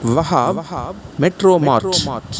Wahab metro மார்ட்.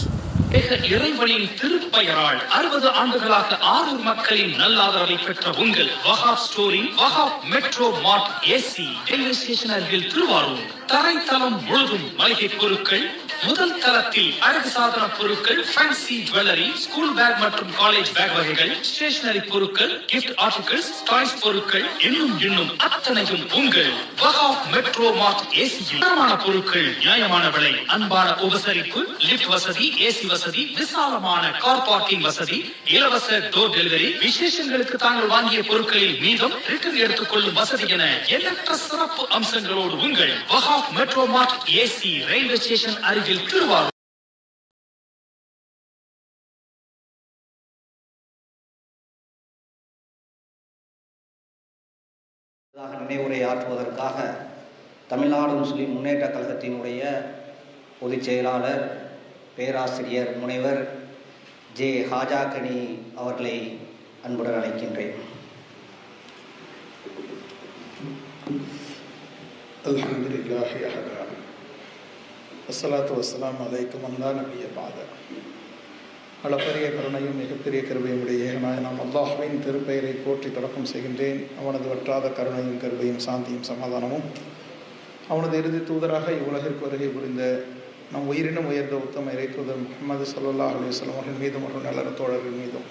இறைவனின் திருப்பெயரால் அறுபது ஆண்டுகளாக ஆரூர் மக்களின் நல்லாதரவை பெற்ற உங்கள் Wahab story Wahab metro mart AC railway station அருகில் திருவாரூர். தரைத்தளம் முழுதும் மளிகை பொருட்கள் முதல் தளத்தில் அழகு சாதன பொருட்கள் ஃபேன்சி ஜுவல்லரி ஸ்கூல் பேக் மற்றும் காலேஜ் பேக் வகைகள் ஸ்டேஷனரி பொருட்கள் கிஃப்ட் ஆர்டிகல்ஸ் டாய்ஸ் பொருட்கள் இன்னும் இன்னும் அத்தனையும் உங்கள் வஹாப் மெட்ரோ மார்ட் ஏசி தரமான பொருட்கள் நியாயமான மாணவர்களை அன்பான உபசரிப்பு லிப்ட் வசதி ஏசி வசதி விசாலமான கார் பார்க்கிங் வசதி இலவச டோர் டெலிவரி விசேஷங்களுக்கு தாங்கள் வாங்கிய பொருட்களில் மீதம் ரிட்டர்ன் எடுத்துக்கொள்ளும் வசதி என எண்ணற்ற சிறப்பு அம்சங்களோடு உங்கள் Wahab metro mart AC railway station அருகில் திருவாரூர். நினைவுரை ஆற்றுவதற்காக தமிழ்நாடு முஸ்லிம் முன்னேற்ற கழகத்தினுடைய பொதுச் செயலாளர் பேராசிரியர் முனைவர் ஜே ஹாஜாகனி அவர்களை அன்புடன் அழைக்கின்றேன் الحمد لله أحدا والصلاة والسلام عليكم அல்லா நபிய பாத அளப்பரிய கருணையும் மிகப்பெரிய கருவையுடைய ஏகனாய நாம் அல்லாஹ்வின் திருப்பெயரை போற்றி தொடக்கம் செய்கின்றேன் அவனது வற்றாத கருணையும் கருவையும் சாந்தியும் சமாதானமும் அவனது இறுதி தூதராக இவ்வுலகிற்கு வருகை புரிந்த நம் உயிரினும் உயர்ந்த உத்தம இறை முகமது சல்லாஹ் அலுவலம் அவர்கள் மீதும் மற்றும் நல்லற தோழர்கள் மீதும்.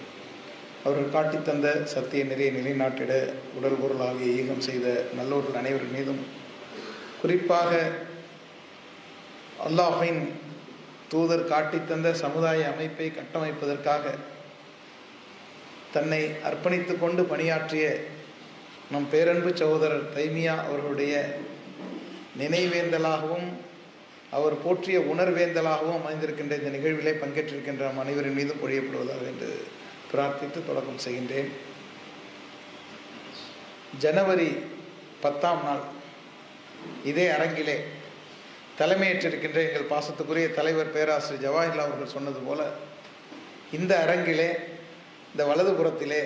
அவர்கள் காட்டித் தந்த சத்திய நிறைய நிலைநாட்டிட உடல் பொருளாகிய ஈகம் செய்த நல்லோர்கள் அனைவர் மீதும் குறிப்பாக அல்லாஹின் தூதர் காட்டித்தந்த சமுதாய அமைப்பை கட்டமைப்பதற்காக தன்னை அர்ப்பணித்து கொண்டு பணியாற்றிய நம் பேரன்பு சகோதரர் தைமியா அவர்களுடைய நினைவேந்தலாகவும் அவர் போற்றிய உணர்வேந்தலாகவும் அமைந்திருக்கின்ற இந்த நிகழ்விலே பங்கேற்றிருக்கின்ற அனைவரின் மீதும் பொழியப்படுவதாக என்று பிரார்த்தித்து தொடக்கம் செய்கின்றேன். ஜனவரி பத்தாம் நாள் இதே அரங்கிலே தலைமையேற்றிருக்கின்ற எங்கள் பாசத்துக்குரிய தலைவர் பேராசிரியர் ஜவாஹர்லால் அவர்கள் சொன்னது போல இந்த அரங்கிலே இந்த வலதுபுறத்திலே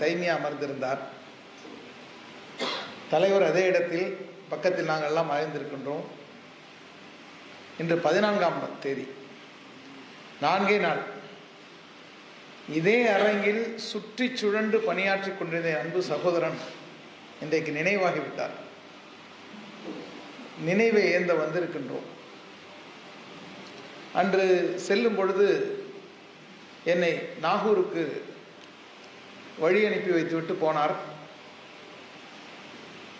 தைமியா அமர்ந்திருந்தார். தலைவர் அதே இடத்தில் பக்கத்தில் நாங்கள் எல்லாம் இன்று பதினான்காம் தேதி. நான்கே நாள். இதே அரங்கில் சுற்றி சுழன்று பணியாற்றிக் கொண்டிருந்த அன்பு சகோதரன் இன்றைக்கு நினைவாகிவிட்டார். நினைவை ஏந்த வந்திருக்கின்றோம். அன்று செல்லும் பொழுது என்னை நாகூருக்கு வழி அனுப்பி வைத்துவிட்டு போனார்.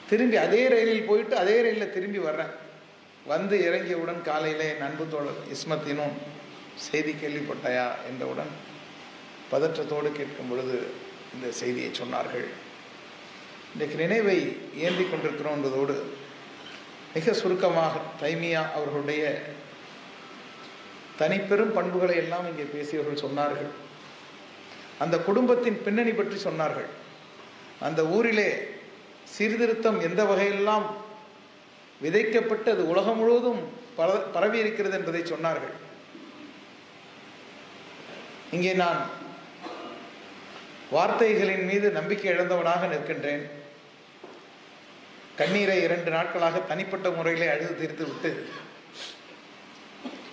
திரும்பி அதே ரயிலில் போயிட்டு அதே ரயிலில் திரும்பி வர்றேன். வந்து இறங்கியவுடன் காலையிலே நண்பு தோழர் இஸ்மத்தினும் செய்தி கேள்விப்பட்டாயா என்றவுடன் பதற்றத்தோடு கேட்கும் பொழுது இந்த செய்தியை சொன்னார்கள். இன்றைக்கு நினைவை ஏந்தி கொண்டிருக்கிறோம் என்பதோடு மிக சுருக்கமாக தைமியா அவர்களுடைய தனிப்பெரும் பண்புகளை எல்லாம் இங்கே பேசியவர்கள் சொன்னார்கள். அந்த குடும்பத்தின் பின்னணி பற்றி சொன்னார்கள். அந்த ஊரிலே சீர்திருத்தம் எந்த வகையெல்லாம் விதைக்கப்பட்டு அது உலகம் முழுவதும் பர பரவி இருக்கிறது என்பதை சொன்னார்கள். இங்கே நான் வார்த்தைகளின் மீது நம்பிக்கை இழந்தவனாக நிற்கின்றேன். கண்ணீரை இரண்டு நாட்களாக தனிப்பட்ட முறையிலே அழுது தீர்த்து விட்டு.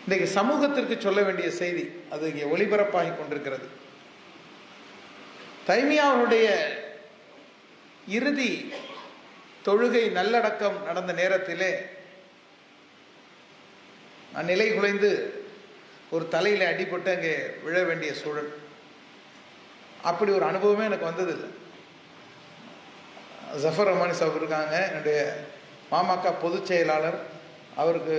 இன்றைக்கு சமூகத்திற்கு சொல்ல வேண்டிய செய்தி அது இங்கே ஒளிபரப்பாகி கொண்டிருக்கிறது. தைமியாவுடைய இறுதி தொழுகை நல்லடக்கம் நடந்த நேரத்திலே நான் நிலை குலைந்து ஒரு தலையில் அடிபட்டு அங்கே விழ வேண்டிய சூழல். அப்படி ஒரு அனுபவமே எனக்கு வந்ததில்லை. ஜஃபர் ரஹ்மானி சாப் இருக்காங்க. என்னுடைய மாமாக்கா பொதுச் செயலாளர். அவருக்கு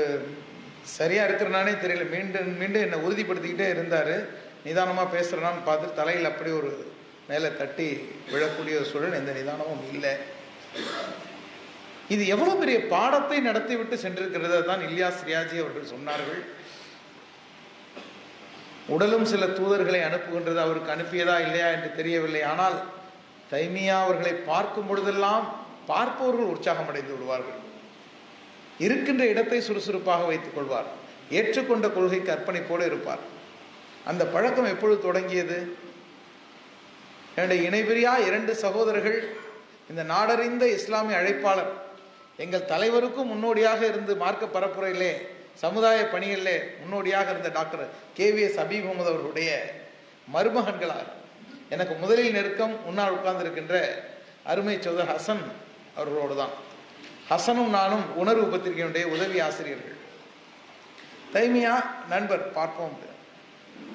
சரியாக இருக்கிறனானே தெரியல. மீண்டும் மீண்டும் என்னை உறுதிப்படுத்திக்கிட்டே இருந்தார். நிதானமாக பேசுகிறனான்னு பார்த்து தலையில் அப்படி ஒரு மேலே தட்டி விழக்கூடிய ஒரு சூழல் எந்த நிதானமும் இல்லை. இது எவ்வளோ பெரிய பாடத்தை நடத்திவிட்டு சென்றிருக்கிறது தான் இல்யாஸ் ரியாஜி அவர்கள் சொன்னார்கள். உடலும் சில தூதர்களை அனுப்புகின்றது அவருக்கு அனுப்பியதா இல்லையா என்று தெரியவில்லை. ஆனால் தைமியா அவர்களை பார்க்கும் பொழுதெல்லாம் பார்ப்பவர்கள் உற்சாகம் அடைந்து விடுவார்கள். இருக்கின்ற இடத்தை சுறுசுறுப்பாக வைத்துக் கொள்வார். ஏற்றுக்கொண்ட கொள்கைக்கு அர்ப்பணிப்போடு இருப்பார். அந்த பழக்கம் எப்பொழுது தொடங்கியது? என்னுடைய இணைபிரியா இரண்டு சகோதரர்கள் இந்த நாடறிந்த இஸ்லாமிய அழைப்பாளர் எங்கள் தலைவருக்கும் முன்னோடியாக இருந்து மார்க்க பரப்புரையிலே சமுதாய பணிகளிலே முன்னோடியாக இருந்த doctor K V S Habeeb Mohammed அவர்களுடைய மருமகன்களார். எனக்கு முதலில் நெருக்கம் முன்னால் உட்கார்ந்திருக்கின்ற அருமை சோதர் ஹசன் அவர்களோடு தான். ஹசனும் நானும் உணர்வு பத்திரிகையினுடைய உதவி ஆசிரியர்கள். தைமியா நண்பர் பார்ப்போம்.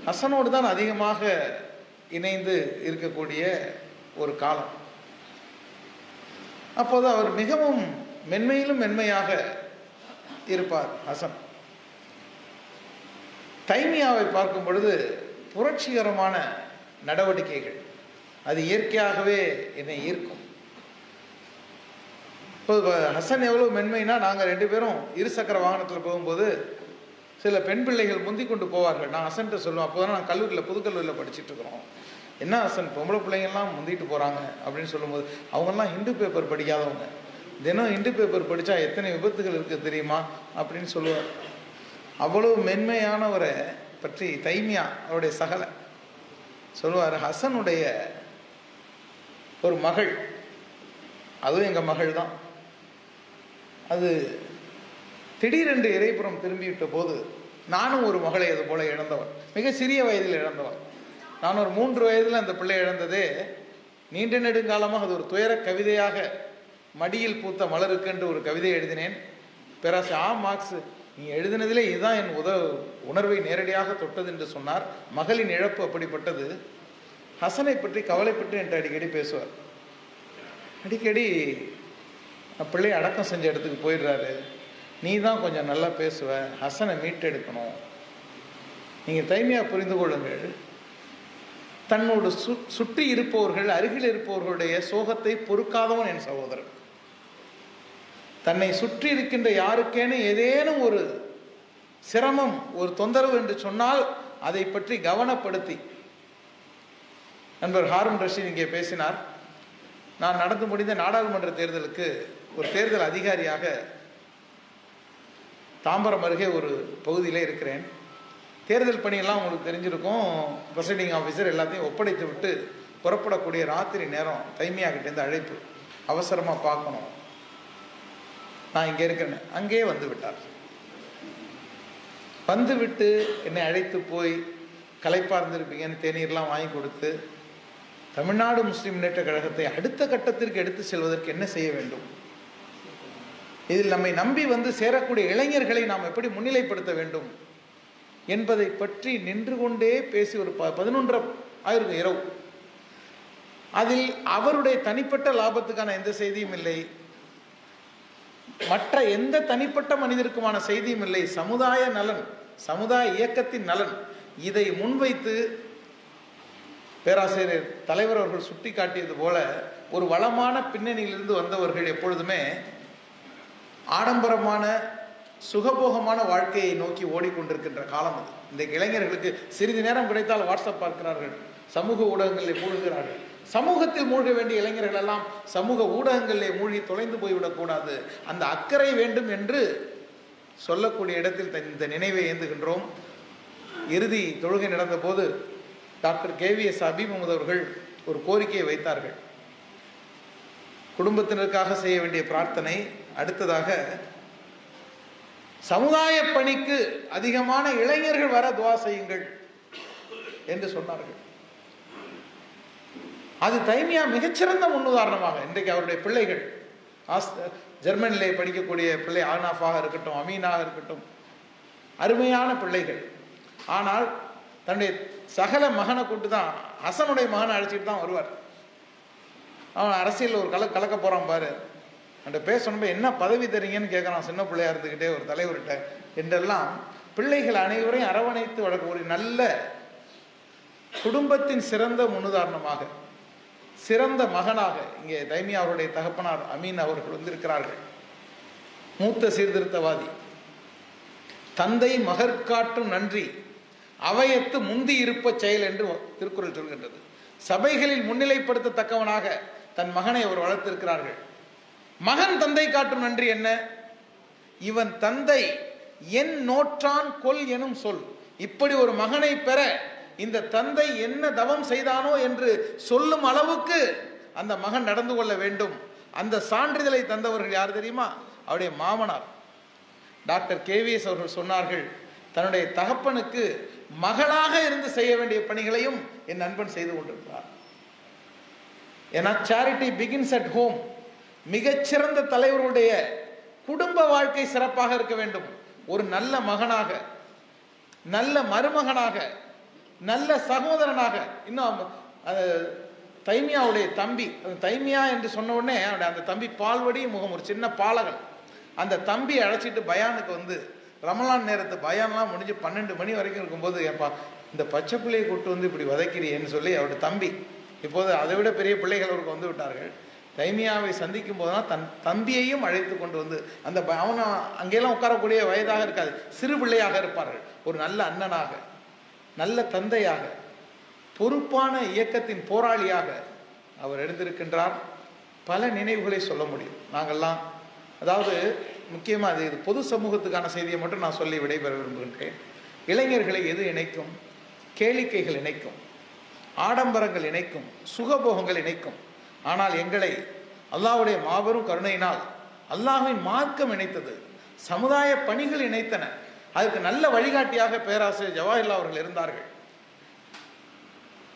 ஹசனோடு தான் அதிகமாக இணைந்து இருக்கக்கூடிய ஒரு காலம். அப்போது அவர் மிகவும் மென்மையிலும் மென்மையாக இருப்பார் ஹசன். தைமியாவை பார்க்கும் பொழுது புரட்சிகரமான நடவடிக்கைகள். அது இயற்கையாகவே என்னை ஈர்க்கும். இப்போ ஹசன் எவ்வளோ மென்மைனா நாங்கள் ரெண்டு பேரும் இருசக்கர வாகனத்தில் போகும்போது சில பெண் பிள்ளைகள் முந்தி கொண்டு போவார்கள். நான் ஹசன்ட்டு சொல்லுவேன் அப்போ தான் நான் கல்லூரியில் புதுக்கல்லூரியில் படிச்சுட்டு இருக்கிறோம். என்ன ஹசன் பொம்பளை பிள்ளைங்கள்லாம் முந்திட்டு போகிறாங்க அப்படின்னு சொல்லும்போது அவங்கெல்லாம் ஹிந்து பேப்பர் படிக்காதவங்க. தினம் இண்டு பேப்பர் படித்தா எத்தனை விபத்துகள் இருக்குது தெரியுமா? அப்படின்னு சொல்லுவார். அவ்வளவு மென்மையானவரை பற்றி தைமியா அவருடைய சகலை சொல்லுவார் ஹசனுடைய ஒரு மகள் அதுவும் எங்கள் மகள் தான். அது திடீரென்று இறைபுறம் திரும்பிவிட்ட போது நானும் ஒரு மகளை அது போல இழந்தவன். மிக சிறிய வயதில் இழந்தவன். நான் ஒரு மூன்று வயதில் அந்த பிள்ளை இழந்ததே நீண்ட நெடுங்காலமாக அது ஒரு துயர கவிதையாக மடியில் பூத்த மலருக்கு என்று ஒரு கவிதை எழுதினேன். பேராசி ஆ. மார்க்ஸ் நீ எழுதினதிலே இதுதான் என் உத உணர்வை நேரடியாக தொட்டது என்று சொன்னார். மகளின் இழப்பு அப்படிப்பட்டது. ஹசனை பற்றி கவலைப்பட்டு என்று அடிக்கடி பேசுவார். அடிக்கடி பிள்ளை அடக்கம் செஞ்ச இடத்துக்கு போயிடுறாரு. நீ தான் கொஞ்சம் நல்லா பேசுவ. ஹசனை மீட்டெடுக்கணும். நீங்கள் தைமையாக புரிந்து கொள்ளுங்கள். தன்னோடு சு சுற்றி இருப்பவர்கள் அருகில் இருப்பவர்களுடைய சோகத்தை பொறுக்காதவன் என் சகோதரன். தன்னை சுற்றி இருக்கின்ற யாருக்கேனும் ஏதேனும் ஒரு சிரமம் ஒரு தொந்தரவு என்று சொன்னால் அதை பற்றி கவனப்படுத்தி. நண்பர் ஹாரூன் ரஷீத் இங்கே பேசினார். நான் நடந்து முடிந்த நாடாளுமன்ற தேர்தலுக்கு ஒரு தேர்தல் அதிகாரியாக தாம்பரம் அருகே ஒரு பகுதியில் இருக்கிறேன். தேர்தல் பணியெல்லாம் உங்களுக்கு தெரிஞ்சிருக்கும். ப்ரொசைடிங் ஆஃபீஸர் எல்லாத்தையும் ஒப்படைத்து விட்டு புறப்படக்கூடிய ராத்திரி நேரம் தைமியாகிட்டேருந்து அழைப்பு. அவசரமாக பார்க்கணும். நான் இங்கே இருக்கிறேன் அங்கேயே வந்து விட்டார். வந்து விட்டு என்னை அழைத்து போய் களைப்பார்ந்திருப்பீங்கன்னு தேநீர்லாம் வாங்கி கொடுத்து தமிழ்நாடு முஸ்லிம் முன்னேற்ற கழகத்தை அடுத்த கட்டத்திற்கு எடுத்து செல்வதற்கு என்ன செய்ய வேண்டும்? இதில் நம்மை நம்பி வந்து சேரக்கூடிய இளைஞர்களை நாம் எப்படி முன்னிலைப்படுத்த வேண்டும்? என்பதை பற்றி நின்று கொண்டே பேசி ஒரு ப பதினொன்றரை ஆயிரம் இரவு. அதில் அவருடைய தனிப்பட்ட லாபத்துக்கான எந்த செய்தியும் இல்லை. மற்ற எந்த தனிப்பட்ட மனிதருக்குமான செய்தியும் இல்லை. சமுதாய நலன் சமுதாய இயக்கத்தின் நலன். இதை முன்வைத்து பேராசிரியர் தலைவர் அவர்கள் சுட்டி காட்டியது போல ஒரு வளமான பின்னணியிலிருந்து வந்தவர்கள் எப்பொழுதுமே ஆடம்பரமான சுகபோகமான வாழ்க்கையை நோக்கி ஓடிக்கொண்டிருக்கின்ற காலம் அது. இந்த இளைஞர்களுக்கு சிறிது நேரம் கிடைத்தால் வாட்ஸ்அப் பார்க்கிறார்கள். சமூக ஊடகங்களில் மூழ்கிறார்கள் சமூகத்தில் மூழ்க வேண்டிய இளைஞர்கள் எல்லாம் சமூக ஊடகங்களிலே மூழ்கி தொலைந்து போய்விடக்கூடாது அந்த அக்கறை வேண்டும் என்று சொல்லக்கூடிய இடத்தில் த- இந்த நினைவை ஏந்துகின்றோம். இறுதி தொழுகை நடந்தபோது டாக்டர் கேவிஎஸ் அபி அவர்கள் ஒரு கோரிக்கையை வைத்தார்கள். குடும்பத்தினருக்காக செய்ய வேண்டிய பிரார்த்தனை அடுத்ததாக சமுதாய பணிக்கு அதிகமான இளைஞர்கள் வர துவா செய்யுங்கள் என்று சொன்னார்கள். அது தைமியா மிகச்சிறந்த முன்னுதாரணமாக இன்றைக்கு அவருடைய பிள்ளைகள். ஆஸ் ஜெர்மனிலே படிக்கக்கூடிய பிள்ளை ஆனாஃபாக இருக்கட்டும் அமீனாக இருக்கட்டும். அருமையான பிள்ளைகள். ஆனால் தன்னுடைய சகல மகனை கூட்டு தான் ஹசனுடைய மகனை அழைச்சிட்டு தான் வருவார். அவன் அரசியலில் ஒரு கல கலக்க போகிறான் பாரு. அந்த பேசணும்போது என்ன பதவி தரீங்கன்னு கேட்குறான் சின்ன பிள்ளையா இருந்துக்கிட்டே ஒரு தலைவர்கிட்ட. என்றெல்லாம் பிள்ளைகள் அனைவரையும் அரவணைத்து வளர்க்க நல்ல குடும்பத்தின் சிறந்த முன்னுதாரணமாக சிறந்த மகனாக இங்கே தைமியா அவருடைய தகப்பனார் அமீன் அவர்கள் வந்திருக்கிறார்கள். மூத்த சீர்திருத்தவாதி. தந்தை மகற்காட்டும் நன்றி. அவையத்து முந்தி இருப்ப செயல் என்று திருக்குறள் சொல்கின்றது. சபைகளில் முன்னிலைப்படுத்தத்தக்கவனாக தன் மகனை அவர் வளர்த்திருக்கிறார்கள். மகன் தந்தை காட்டும் நன்றி என்ன? இவன் தந்தை என் நோற்றான் கொல் எனும் சொல். இப்படி ஒரு மகனை பெற இந்த தந்தை என்ன தவம் செய்தானோ என்று சொல்லும் அளவுக்கு அந்த மகன் நடந்து கொள்ள வேண்டும். அந்த சான்றிதழை தந்தவர்கள் யார் தெரியுமா? அவருடைய மாமனார். டாக்டர் கேவிஎஸ் அவர்கள் சொன்னார்கள் தன்னுடைய தகப்பனுக்கு மகளாக இருந்து செய்ய வேண்டிய பணிகளையும் என் நண்பன் செய்து கொண்டிருக்கிறார். ஏன்னா சேரிட்டி பிகின்ஸ் அட் ஹோம் மிகச்சிறந்த தலைவருடைய குடும்ப வாழ்க்கை சிறப்பாக இருக்க வேண்டும். ஒரு நல்ல மகனாக நல்ல மருமகனாக நல்ல சகோதரனாக இன்னும் அது தைமியாவுடைய தம்பி தைமியா என்று சொன்ன உடனே அந்த தம்பி பால்வடி முகம் ஒரு சின்ன பாலகன். அந்த தம்பி அழைச்சிட்டு பயானுக்கு வந்து ரமலான் நேரத்து பயான்லாம் முடிஞ்சு பன்னெண்டு மணி வரைக்கும் இருக்கும்போது ஏப்பா இந்த பச்சை பிள்ளையை கூட்டு வந்து இப்படி வதைக்கிறீன்னு சொல்லி அவருடைய தம்பி இப்போது அதை விட பெரிய பிள்ளைகள் அவருக்கு வந்து விட்டார்கள். தைமியாவை சந்திக்கும் போதெல்லாம் தன் தம்பியையும் அழைத்து கொண்டு வந்து அந்த ப- அவன் அங்கெல்லாம் உட்காரக்கூடிய வயதாக இருக்காது சிறு பிள்ளையாக இருப்பார்கள். ஒரு நல்ல அண்ணனாக. நல்ல தந்தையாக பொறுப்பான இயக்கத்தின் போராளியாக அவர் எழுந்திருக்கின்றார். பல நினைவுகளை சொல்ல முடியும். நாங்கள்லாம் அதாவது முக்கியமாக அது இது பொது சமூகத்துக்கான செய்தியை மட்டும் நான் சொல்லி விடைபெற விரும்புகின்றேன். இளைஞர்களை எது இணைக்கும்? கேளிக்கைகள் இணைக்கும். ஆடம்பரங்கள் இணைக்கும். சுகபோகங்கள் இணைக்கும். ஆனால் எங்களை அல்லாவுடைய மாபெரும் கருணையினால் அல்லாஹின் மார்க்கம் இணைத்தது. சமுதாய பணிகள் இணைத்தன. அதுக்கு நல்ல வழிகாட்டியாக பேராசிரியர் ஜவாஹர்லா அவர்கள் இருந்தார்கள்.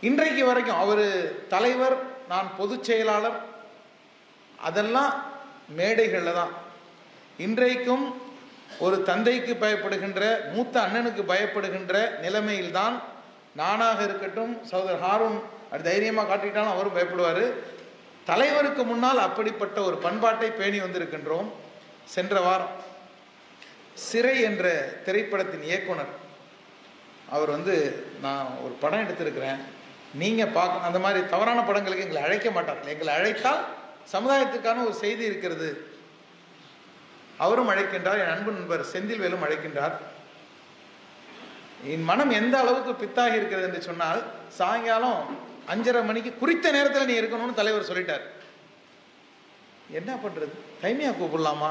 இன்றைக்கு வரைக்கும் அவர் தலைவர் நான் பொதுச் செயலாளர் அதெல்லாம் மேடைகளில் தான். இன்றைக்கும் ஒரு தந்தைக்கு பயப்படுகின்ற மூத்த அண்ணனுக்கு பயப்படுகின்ற நிலைமையில்தான் நானாக இருக்கட்டும் சகோதரர் ஹாரூன் அது தைரியமாக காட்டிட்டாலும் அவரும் பயப்படுவார். தலைவருக்கு முன்னால் அப்படிப்பட்ட ஒரு பண்பாட்டை பேணி வந்திருக்கின்றோம். சென்ற வாரம் சிறை என்ற திரைப்படத்தின் இயக்குனர். அவர் வந்து நான் ஒரு படம் எடுத்திருக்கிறேன். நீங்கள் பார்க்க அந்த மாதிரி தவறான படங்களுக்கு எங்களை அழைக்க மாட்டார்கள். எங்களை அழைத்தால் சமுதாயத்துக்கான ஒரு செய்தி இருக்கிறது. அவரும் அழைக்கின்றார். என் அன்பு நண்பர் செந்தில்வேலும் அழைக்கின்றார். என் மனம் எந்த அளவுக்கு பித்தாகி இருக்கிறது என்று சொன்னால் சாயங்காலம் அஞ்சரை மணிக்கு குறித்த நேரத்தில் நீ இருக்கணும்னு தலைவர் சொல்லிட்டார். என்ன பண்ணுறது தைமியா கூப்பிடலாமா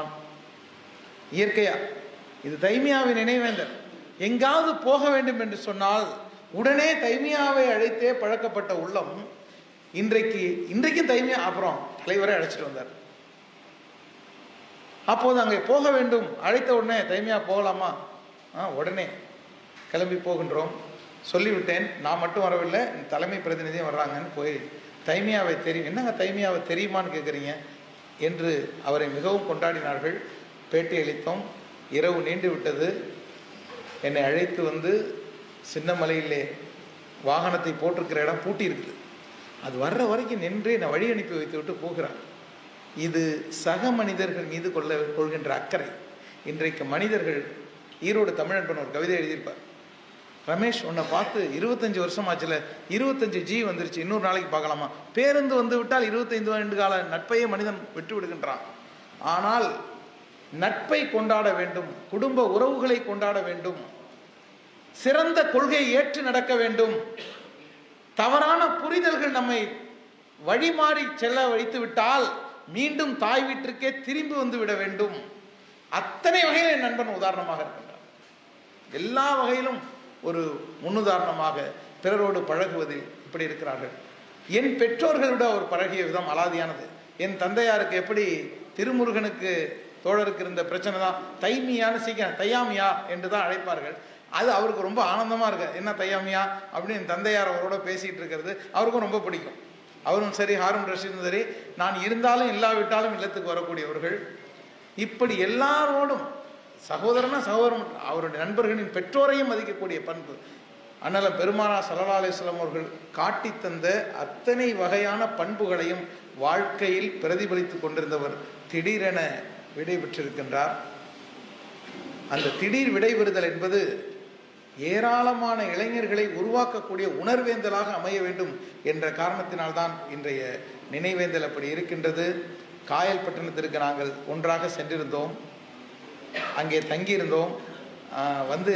இயற்கையாக இது தைமியாவின் நினைவேந்தர் எங்காவது போக வேண்டும் என்று சொன்னால் உடனே தைமியாவை அழைத்தே பழக்கப்பட்ட உள்ளம் இன்றைக்கு இன்றைக்கும் தைமியா அப்புறம் தலைவரை அழைச்சிட்டு வந்தார். அப்போது அங்கே போக வேண்டும். அழைத்த உடனே தைமியா போகலாமா? ஆ உடனே கிளம்பி போகின்றோம். சொல்லிவிட்டேன். நான் மட்டும் வரவில்லை. தலைமை பிரதிநிதியும் வர்றாங்கன்னு போய் தைமியாவை தெரியும். என்னங்க தைமியாவை தெரியுமான்னு கேட்குறீங்க? என்று அவரை மிகவும் கொண்டாடினார்கள். பேட்டி அளித்தோம். இரவு நீண்டு விட்டது. என்னை அழைத்து வந்து சின்னமலையிலே வாகனத்தை போட்டிருக்கிற இடம் பூட்டி இருக்குது அது வர்ற வரைக்கும் நின்று என்னை வழி அனுப்பி வைத்து விட்டு போகிறான் இது சக மனிதர்கள் மீது கொள்ள கொள்கின்ற அக்கறை. இன்றைக்கு மனிதர்கள் ஈரோடு தமிழன்பன் ஒரு கவிதை எழுதியிருப்பார். ரமேஷ் உன்னை பார்த்து இருபத்தஞ்சு வருஷம் ஆச்சுல இருபத்தஞ்சு ஜி வந்துருச்சு இன்னொரு நாளைக்கு பார்க்கலாமா? பேருந்து வந்து விட்டால் இருபத்தைந்து ஆண்டு கால நட்பையே மனிதன் விட்டு விடுகின்றான் ஆனால் நட்பை கொண்டாட வேண்டும் குடும்ப உறவுகளை கொண்டாட வேண்டும் சிறந்த கொள்கையை ஏற்று நடக்க வேண்டும். தவறான புரிதல்கள் நம்மை வழிமாறி செல்ல வைத்து விட்டால் மீண்டும் தாய் வீட்டிற்கே திரும்பி வந்து விட வேண்டும். அத்தனை வகையில் என் நண்பன் உதாரணமாக இருக்கின்றார். எல்லா வகையிலும் ஒரு முன்னுதாரணமாக பிறரோடு பழகுவதில் இப்படி இருக்கிறார்கள். என் பெற்றோர்களோட அவர் பழகிய விதம் அலாதியானது. என் தந்தையாருக்கு எப்படி திருமுருகனுக்கு தோழருக்கு இருந்த பிரச்சனை தான். தைமியான்னு சீக்கிரம் தையாமியா என்று தான் அழைப்பார்கள். அது அவருக்கு ரொம்ப ஆனந்தமாக இருக்கு. என்ன தையாமியா? அப்படின்னு தந்தையார் அவரோட பேசிகிட்டு இருக்கிறது அவருக்கும் ரொம்ப பிடிக்கும். அவரும் சரி ஹாரூன் ரஷீதும் சரி நான் இருந்தாலும் இல்லாவிட்டாலும் இல்லத்துக்கு வரக்கூடியவர்கள். இப்படி எல்லாரோடும் சகோதரனா சகோதரன் அவருடைய நண்பர்களின் பெற்றோரையும் மதிக்கக்கூடிய பண்பு. அண்ணல பெருமானா சல்லா அலிஸ்லாம் அவர்கள் காட்டி தந்த அத்தனை வகையான பண்புகளையும் வாழ்க்கையில் பிரதிபலித்து கொண்டிருந்தவர் திடீரென விடைபெற்றிருக்கின்றார். அந்த திடீர் விடைபெறுதல் என்பது ஏராளமான இளைஞர்களை உருவாக்கக்கூடிய உணர்வேந்தலாக அமைய வேண்டும் என்ற காரணத்தினால்தான் இன்றைய நினைவேந்தல் அப்படி இருக்கின்றது. காயல் பட்டணத்திற்கு நாங்கள் ஒன்றாக சென்றிருந்தோம். அங்கே தங்கியிருந்தோம். வந்து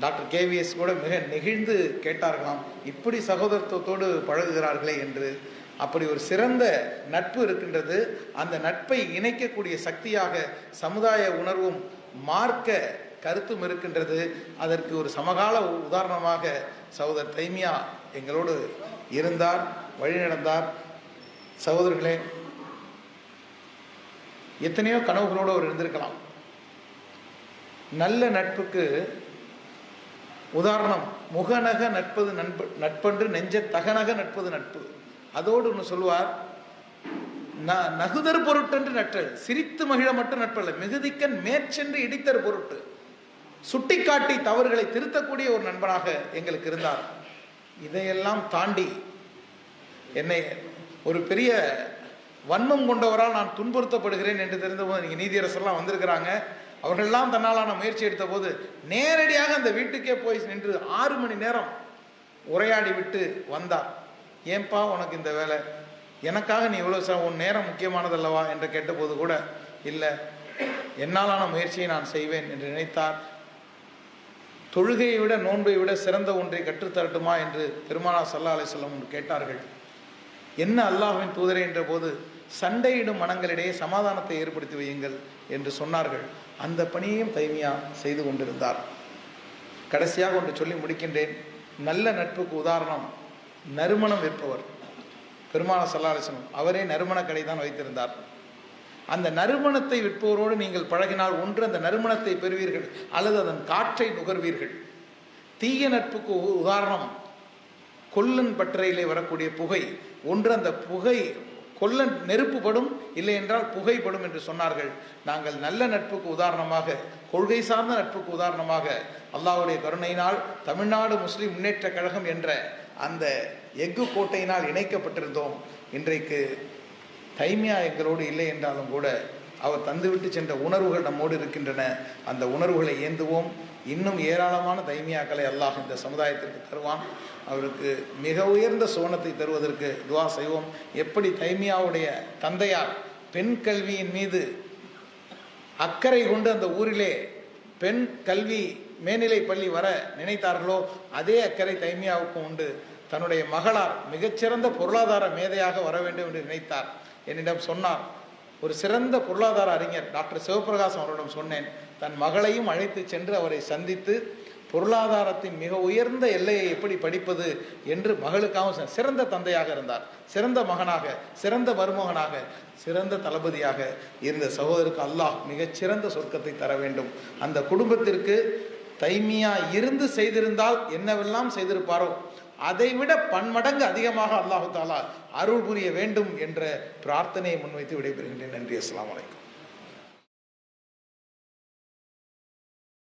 டாக்டர் கேவிஎஸ் கூட மிக நெகிழ்ந்து கேட்டார்களாம். இப்படி சகோதரத்துவத்தோடு பழகுகிறார்களே என்று அப்படி ஒரு சிறந்த நட்பு இருக்கின்றது. அந்த நட்பை இணைக்கக்கூடிய சக்தியாக சமுதாய உணர்வும் மார்க்க கருத்தும் இருக்கின்றது. அதற்கு ஒரு சமகால உதாரணமாக சகோதரர் தைமியா எங்களோடு இருந்தார் வழிநடந்தார். சகோதரர்களே எத்தனையோ கனவுகளோடு அவர் இருந்திருக்கலாம். நல்ல நட்புக்கு உதாரணம் முகநக நட்பது நண்பு நட்பன்று நெஞ்ச தகநக நட்பது நட்பு. அதோடு ஒன்று சொல்லுவார் நான் நகுதர் பொருட்டென்று நற்றல் சிரித்து மகிழ மட்டும் நட்பல்ல மிகுதிக்கன் மேற்சென்று இடித்தர் பொருட்டு சுட்டிக்காட்டி தவறுகளை திருத்தக்கூடிய ஒரு நண்பனாக எங்களுக்கு இருந்தார். இதையெல்லாம் தாண்டி என்னை ஒரு பெரிய வன்மம் கொண்டவரால் நான் துன்புறுத்தப்படுகிறேன் என்று தெரிந்தபோது நீங்கள் நீதியரசர்லாம் வந்திருக்கிறாங்க. அவர்கள்லாம் தன்னாலான முயற்சி எடுத்த போது நேரடியாக அந்த வீட்டுக்கே போய் நின்று ஆறு மணி நேரம் உரையாடி விட்டு வந்தார். ஏன்பா உனக்கு இந்த வேலை? எனக்காக நீ இவ்வளோ ச- உன் நேரம் முக்கியமானதல்லவா? என்று கேட்டபோது கூட இல்லை என்னாலான முயற்சியை நான் செய்வேன் என்று நினைத்தார். தொழுகையை விட நோன்பை விட சிறந்த ஒன்றை கற்றுத்தரட்டுமா என்று பெருமானா சல்லா அலிஸ்லாம் கேட்டார்கள். என்ன அல்லாஹ்வின் தூதரே என்ற போது சண்டையிடும் மனங்களிடையே சமாதானத்தை ஏற்படுத்தி வையுங்கள் என்று சொன்னார்கள். அந்த பணியையும் தைமியா செய்து கொண்டிருந்தார். கடைசியாக ஒன்று சொல்லி முடிக்கின்றேன். நல்ல நட்புக்கு உதாரணம் நறுமணம் விற்பவர். பெருமான சல்லாலிசனம் அவரே நறுமண கடை தான் வைத்திருந்தார். அந்த நறுமணத்தை விற்பவரோடு நீங்கள் பழகினால் ஒன்று அந்த நறுமணத்தை பெறுவீர்கள் அல்லது அதன் காற்றை நுகர்வீர்கள். தீய நட்புக்கு உ- உதாரணம் கொல்லன் பட்டறையிலே வரக்கூடிய புகை. ஒன்று அந்த புகை கொல்லன் நெருப்புப்படும் இல்லை என்றால் புகைப்படும் என்று சொன்னார்கள். நாங்கள் நல்ல நட்புக்கு உதாரணமாக கொள்கை சார்ந்த நட்புக்கு உதாரணமாக அல்லாவுடைய கருணையினால் தமிழ்நாடு முஸ்லிம் முன்னேற்ற கழகம் என்ற அந்த எஃகு கோட்டையினால் இணைக்கப்பட்டிருந்தோம். இன்றைக்கு தைமியா எங்களோடு இல்லை என்றாலும் கூட அவர் தந்துவிட்டு சென்ற உணர்வுகள் நம்மோடு இருக்கின்றன. அந்த உணர்வுகளை ஏந்துவோம். இன்னும் ஏராளமான தைமியாக்களை அல்லாஹ் இந்த சமுதாயத்திற்கு தருவான். அவருக்கு மிக உயர்ந்த சோனத்தை தருவதற்கு துவா செய்வோம். எப்படி தைமியாவுடைய தந்தையார் பெண் கல்வியின் மீது அக்கறை கொண்டு அந்த ஊரிலே பெண் கல்வி மேல்நிலை பள்ளி வர நினைத்தார்களோ அதே அக்கறை தைமியாவுக்கும் உண்டு. தன்னுடைய மகளார் மிகச்சிறந்த பொருளாதார மேதையாக வர வேண்டும் என்று நினைத்தார். என்னிடம் சொன்னார் ஒரு சிறந்த பொருளாதார அறிஞர் டாக்டர் சிவபிரகாசம் அவரிடம் சொன்னேன். தன் மகளையும் அழைத்து சென்று அவரை சந்தித்து பொருளாதாரத்தின் மிக உயர்ந்த எல்லையை எப்படி படிப்பது என்று மகளுக்காகவும் சிறந்த தந்தையாக இருந்தார். சிறந்த மகனாக சிறந்த மருமகனாக சிறந்த தளபதியாக இருந்த சகோதரருக்கு அல்லாஹ் மிகச்சிறந்த சொர்க்கத்தை தர வேண்டும். அந்த குடும்பத்திற்கு தைமியா இருந்து செய்திருந்தால் என்னவெல்லாம் செய்திருப்பாரோ அதைவிட பன்மடங்கு அதிகமாக அல்லாஹு தாலா அருள் புரிய வேண்டும் என்ற பிரார்த்தனையை முன்வைத்து விடைபெறுகின்றேன். நன்றி அஸ்லாம் வலைக்கம்